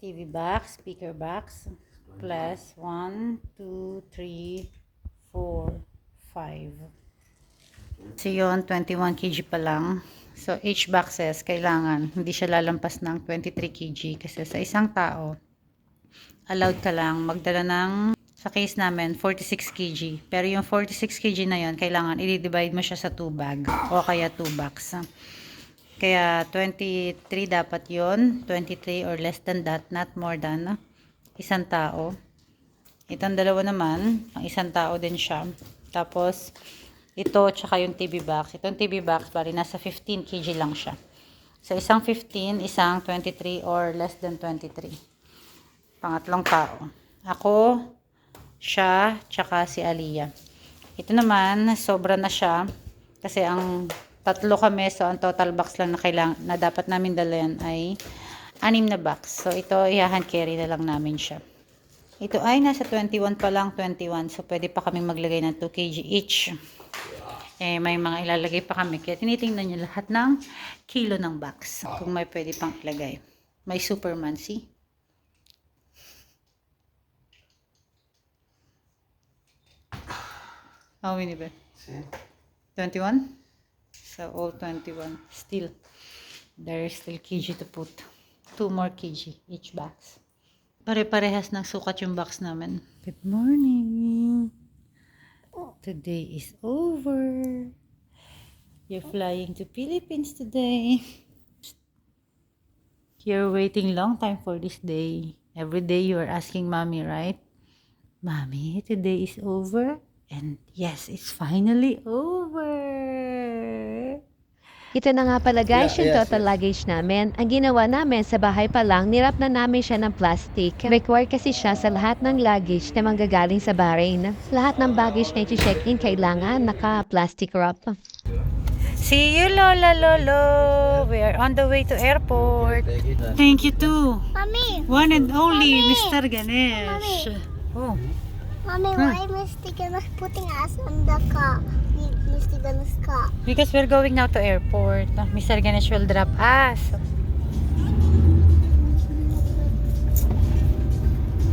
TV box, speaker box, plus 1, 2, 3, 4, 5. So yun, 21 kg pa lang. So each boxes, kailangan, hindi siya lalampas ng 23 kg kasi sa isang tao, allowed ka lang magdala ng, sa case namin, 46 kg. Pero yung 46 kg na yun, kailangan i-divide mo siya sa 2 bag o kaya 2 box. Kaya 23 dapat yon 23 or less than that, not more than isang tao. Itong dalawa naman, ang isang tao din siya. Tapos, ito, tsaka yung TV box. Itong TV box, bali, nasa 15 kg lang siya. So, isang 15, isang 23 or less than 23. Pangatlong tao. Ako, siya, tsaka si Aliyah. Ito naman, sobra na siya. Kasi ang tatlo kami, so ang total box lang na kailang, na dapat namin dalhin ay anim na box. So, ito, i-hand carry na lang namin siya. Ito ay nasa 21 pa lang, 21. So, pwede pa kaming maglagay ng 2 kg each. Eh, may mga ilalagay pa kami. Kaya tinitingnan nyo lahat ng kilo ng box. Kung may pwede pang ilagay. May Superman, see? How many ba? See? 21? So, all 21. Still, there is still kg to put. Two more kg each box. Pare-parehas ng sukat yung box namin. Good morning! Today is over. You're flying to Philippines today. You're waiting long time for this day. Every day you are asking mommy, right? Mommy, today is over. And yes, it's finally over. Ito na nga pala guys, Yeah, yung yes, total yes. luggage namin. Ang ginawa namin sa bahay pa lang, nirap na namin siya ng plastic. Required kasi siya sa lahat ng luggage na manggagaling sa Bahrain. Lahat ng baggage na i-check-in kailangan naka-plastic wrap. See you, Lola Lolo. We are on the way to airport. Thank you too. Mommy, One and only Mommy. Mr. Ganesh. Oh, mommy, Huh? why Mr. Ganesh putting us on the car? Because we're going now to airport. Mr. Ganesh will drop us.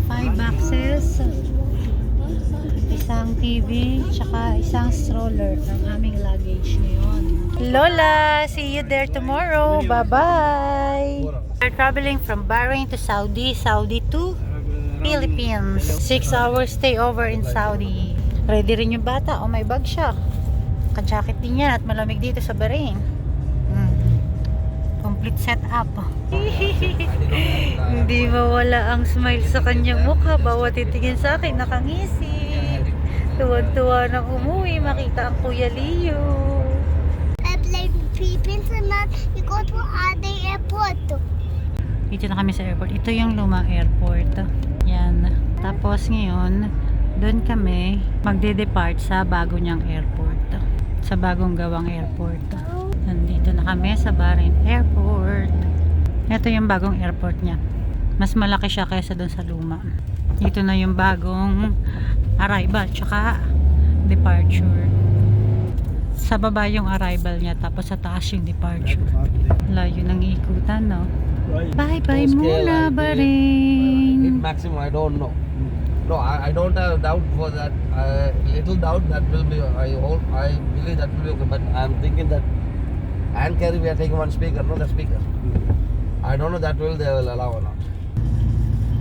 Five boxes. Isang TV, tsaka isang stroller ng aming luggage ngayon. Lola, see you there tomorrow. Bye-bye. We're traveling from Bahrain to Saudi, Saudi to Philippines. Six hours stay over in Saudi. Ready rin yung bata. Oh, may bag siya. Ka-jacket din yan at malamig dito sa Bahrain. Mm. Complete setup. Hindi mawala ang smile sa kanyang mukha. Bawat titingin sa akin, nakangisi. Tuwag-tuwa nang umuwi, makita ang Kuya Leo. Airplane Philippines and we go to other airport. Dito na kami sa airport. Ito yung lumang airport. Yan. Tapos ngayon, doon kami magde-depart sa bago niyang airport. Sa bagong gawang airport. Nandito na kami sa Bahrain Airport. Ito yung bagong airport niya. Mas malaki siya kaysa doon sa luma. Dito na yung bagong arrival tsaka departure. Sa baba yung arrival niya tapos sa taas yung departure. Layo ng ikutan, no? Bye bye No scale, muna. Bahrain. In maximum, I don't know. No, I, I don't have doubt for that. Uh, little doubt that will be. I hope. I believe that will be okay. But I'm thinking that hand carry we are taking one speaker, not the speaker. I don't know that will they will allow or not.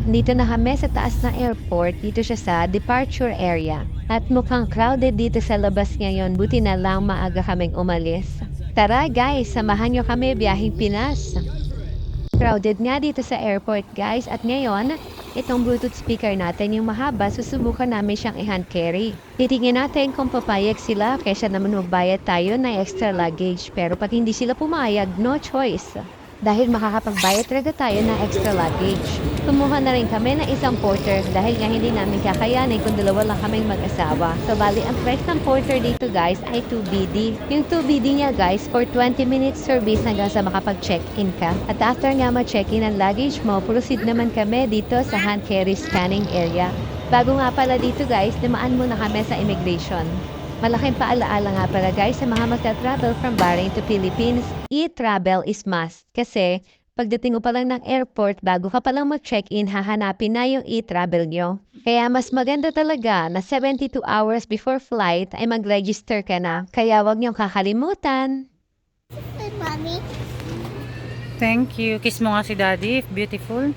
Dito na kami sa taas ng airport, dito siya sa departure area. At mukhang crowded dito sa labas ngayon, buti na lang maaga kaming umalis. Tara guys, samahan nyo kami biyahing Pinas. Crowded nga dito sa airport guys at ngayon, itong Bluetooth speaker natin yung mahaba, susubukan namin siyang i-hand carry. Titingin natin kung papayag sila kaysa naman magbayad tayo ng extra luggage pero pag hindi sila pumayag, no choice. Dahil makakapagbayad talaga tayo ng extra luggage. Kumuha na rin kami ng isang porter dahil nga hindi namin kakayanin kung dalawa lang kaming mag-asawa. So bali, ang price ng porter dito guys ay 2BD. Yung 2BD niya guys for 20 minutes service hanggang sa makapag-check-in ka. At after nga ma-check-in ang luggage mo, proceed naman kami dito sa hand carry scanning area. Bago nga pala dito guys, dumaan muna kami sa immigration. Malaking paalaala nga pala guys sa mga magta-travel from Bahrain to Philippines, e-travel is must kasi Pagdating mo pa lang ng airport, bago ka pa lang mag-check-in, hahanapin na yung e-travel nyo. Kaya mas maganda talaga na 72 hours before flight ay mag-register ka na. Kaya wag niyong kakalimutan. Hey, mommy. Thank you. Kiss mo nga si daddy. if Beautiful.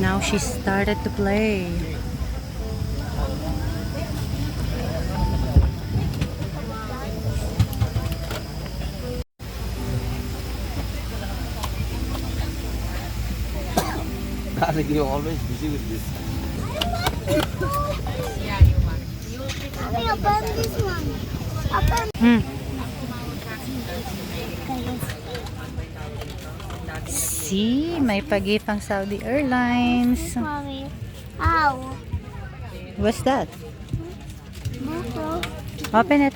Now she started to play. Darling, you're always busy with this. Mommy, open this one. Open. Hmm. See, may pag-gift ang Saudi Airlines. Ow. What's that? Open it.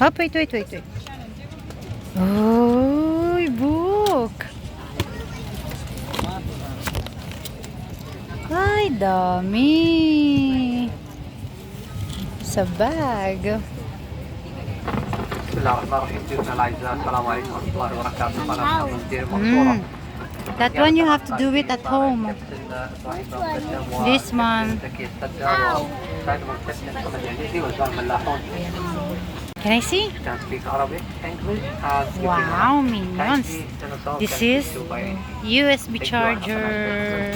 Oh, wait, wait, wait, wait. Oh, book. Ay, dami. Sa bag. Mm. That one you have to do it at home. This one. Can I see? Wow, minions. This is USB charger.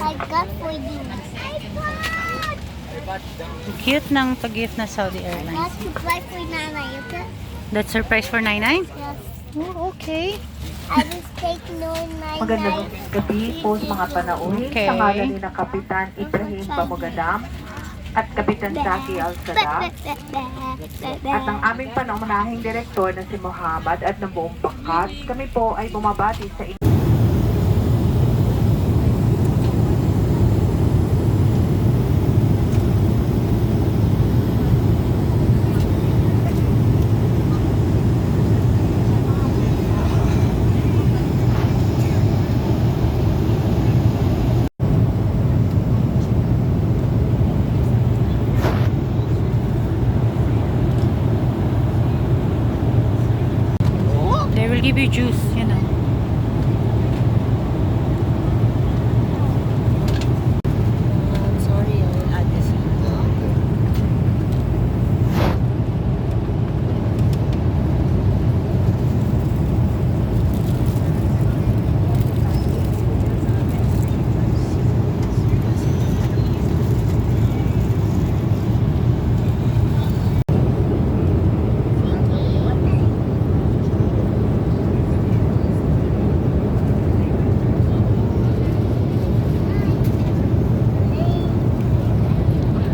Cute ng pag-gift na Saudi Airlines. That's surprise for 99? Yes. Oh, okay. I just take no nine Magandang gabi po sa mga panauhin Okay. sa ngalan ni na Kapitan Ibrahim Bamugadam at Kapitan Zaki Al-Sada at ang aming panaumanahing direktor na si Muhammad at ng buong pangkat, kami po ay bumabati sa inyo. They will give you juice, you know. Sorry, I will add this.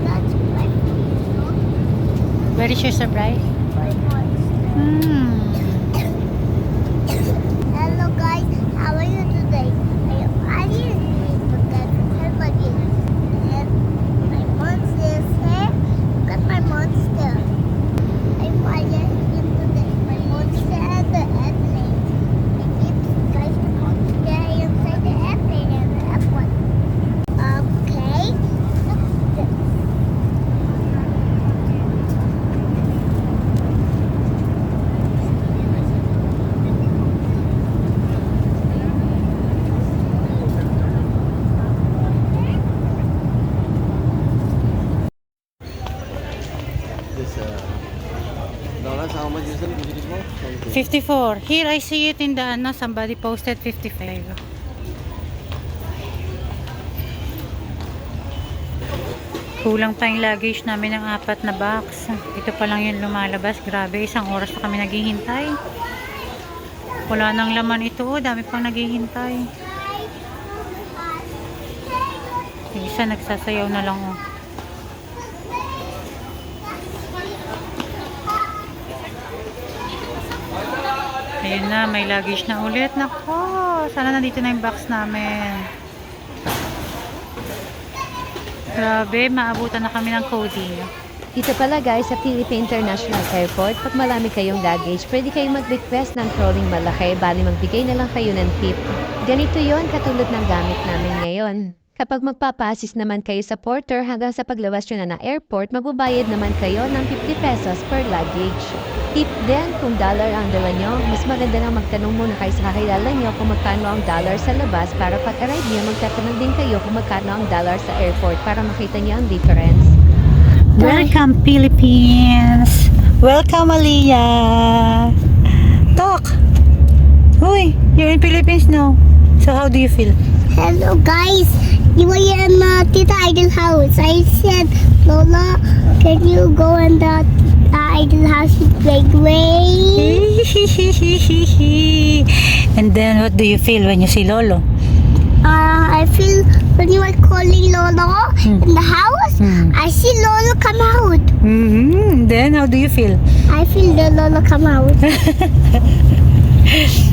That's my Is your surprise? Hmm. Hello guys, how are you today? I am Ali and forget everybody. And my monster is here. Look at my monster. I'm Ali in today. My monster and the airplane. I keep guys the monster inside the airplane and the F1. Okay. Look at this. This uh, dollars, how much is it? Could you give more? Thank you. 54. Here I see it in the ano, somebody posted 55. Kulang pa yung luggage namin ng apat na box. Ito pa lang yung lumalabas. Grabe, isang oras na kami naghihintay. Wala nang laman ito. Oh, dami pang naghihintay. Yung isa nagsasayaw na lang. Oh. Ayun na, may luggage na ulit. Nako, sana nandito na yung box namin. Grabe, maabutan na kami ng coding. Dito pala guys sa Philippine International Airport, pag marami kayong luggage, pwede kayong mag-request ng trolling malaki, bali magbigay na lang kayo ng tip. Ganito yon katulad ng gamit namin ngayon. Kapag magpapasis naman kayo sa porter hanggang sa paglawas nyo na ng airport, magbabayad naman kayo ng 50 pesos per luggage. Tip din, kung dollar ang dala nyo, mas maganda lang magtanong muna kayo sa kakilala nyo kung magkano ang dollar sa labas para pag arrive nyo, magtatanong din kayo kung magkano ang dollar sa airport para makita nyo ang difference. Welcome, Philippines! Welcome, Aliyah! Talk! Uy, you're in Philippines now. So how do you feel? Hello guys, you were in uh, Tita Idol house. I said, Lola, can you go in the House with Gregory? and then what do you feel when you see Lolo? Uh, I feel when you are calling Lolo Hmm. in the house, Hmm. I see Lolo come out. Mm-hmm. Then how do you feel? I feel the Lolo come out.